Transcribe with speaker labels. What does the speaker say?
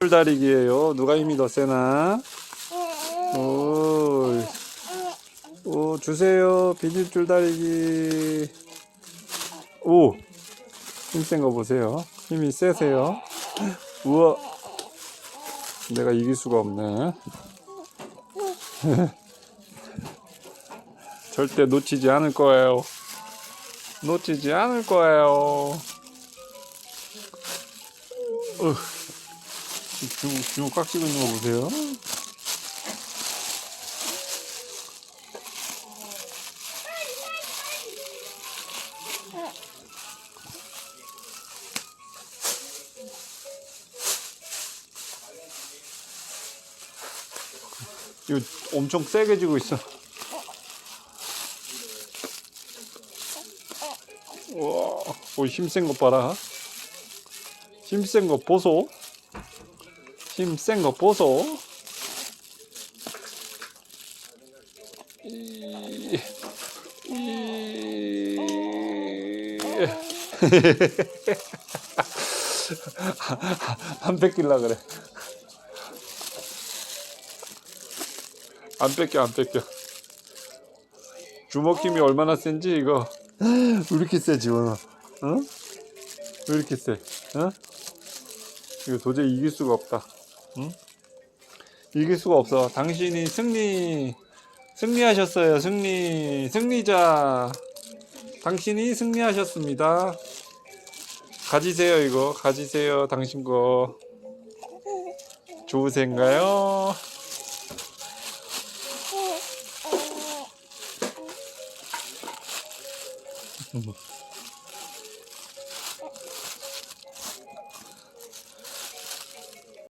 Speaker 1: 줄다리기예요. 누가 힘이 더 세나? 오, 오 주세요. 비닐 줄다리기. 오, 힘 센 거 보세요. 힘이 세세요. 우와, 내가 이길 수가 없네. 절대 놓치지 않을 거예요. 놓치지 않을 거예요. 어, 주먹, 주먹 꽉 쥐고 있는 거 보세요. 이거 엄청 세게 쥐고 있어. 우와, 오, 힘센 거 봐라. 힘센 거 보소. 힘 센 거 보소. 이, 이, 안 뺏길라 그래. 안 뺏겨, 안 뺏겨. 주먹 힘이 얼마나 센지 이거. 왜 이렇게 세지 원아? 어? 왜 이렇게 세? 어? 이거 도저히 이길 수가 없다. 응? 이길 수가 없어. 당신이 승리 승리하셨어요. 승리 승리자. 당신이 승리하셨습니다. 가지세요 이거 가지세요 당신 거 좋으신가요?